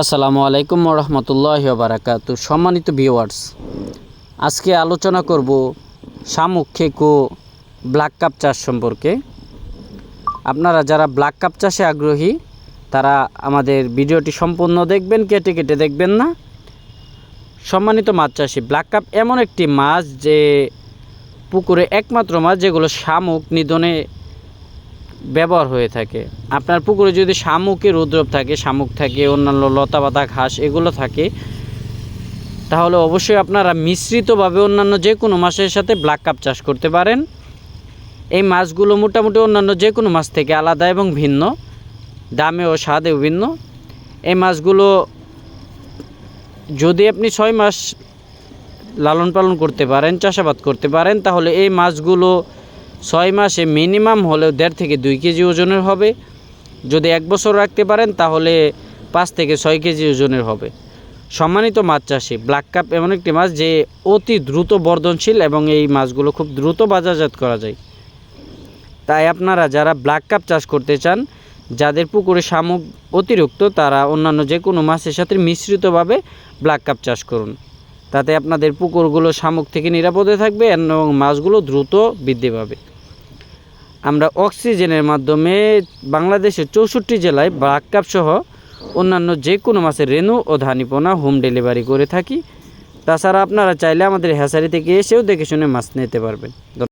আসসালামু আলাইকুম রহমতুল্লাহ বারাকাতু। সম্মানিত ভিউয়ার্স আজকে আলোচনা করব শামুক খেকো ব্ল্যাক কাপ চাষ সম্পর্কে। আপনারা যারা ব্ল্যাক কাপ চাষে আগ্রহী, তারা আমাদের ভিডিওটি সম্পূর্ণ দেখবেন, কেটে কেটে দেখবেন না। সম্মানিত মাছ চাষি, ব্ল্যাক কাপ এমন একটি মাছ যে পুকুরে একমাত্র মাছ যেগুলো শামুক নিধনে ব্যবহার হয়ে থাকে। আপনার পুকুরে যদি শামুকের উদ্রব থাকে, শামুক থাকে, অন্যান্য লতা পাতা ঘাস এগুলো থাকে, তাহলে অবশ্যই আপনারা মিশ্রিতভাবে অন্যান্য যে কোনো মাছের সাথে ব্ল্যাক কাপ চাষ করতে পারেন। এই মাছগুলো মোটামুটি অন্যান্য যে কোনো মাছ থেকে আলাদা এবং ভিন্ন দামে ও স্বাদেও ভিন্ন। এই মাছগুলো যদি আপনি ছয় মাস লালন পালন করতে পারেন, চাষাবাদ করতে পারেন, তাহলে এই মাছগুলো ছয় মাসে মিনিমাম হলেও দেড় থেকে দুই কেজি ওজনের হবে। যদি এক বছর রাখতে পারেন, তাহলে পাঁচ থেকে ছয় কেজি ওজনের হবে। সম্মানিত মাছ চাষি ব্ল্যাক কাপ এমন একটি মাছ যে অতি দ্রুত বর্ধনশীল এবং এই মাছগুলো খুব দ্রুত বাজারজাত করা যায়। তাই আপনারা যারা ব্ল্যাক কাপ চাষ করতে চান, যাদের পুকুরে শামুক অতিরিক্ত, তারা অন্যান্য যে কোনো মাছের সাথে মিশ্রিতভাবে ব্ল্যাক কাপ চাষ করুন। তাতে আপনাদের পুকুরগুলো শামুক থেকে নিরাপদে থাকবে এবং মাছগুলো দ্রুত বৃদ্ধি পাবে। আমরা অক্সিজেনের মাধ্যমে বাংলাদেশের চৌষট্টি জেলায় সহ অন্যান্য যে কোনো মাছের রেনু ও ধানিপোনা হোম ডেলিভারি করে থাকি। তাছাড়া আপনারা চাইলে আমাদের হ্যাসারি থেকে এসেও দেখে শুনে মাছ নিতে পারবেন।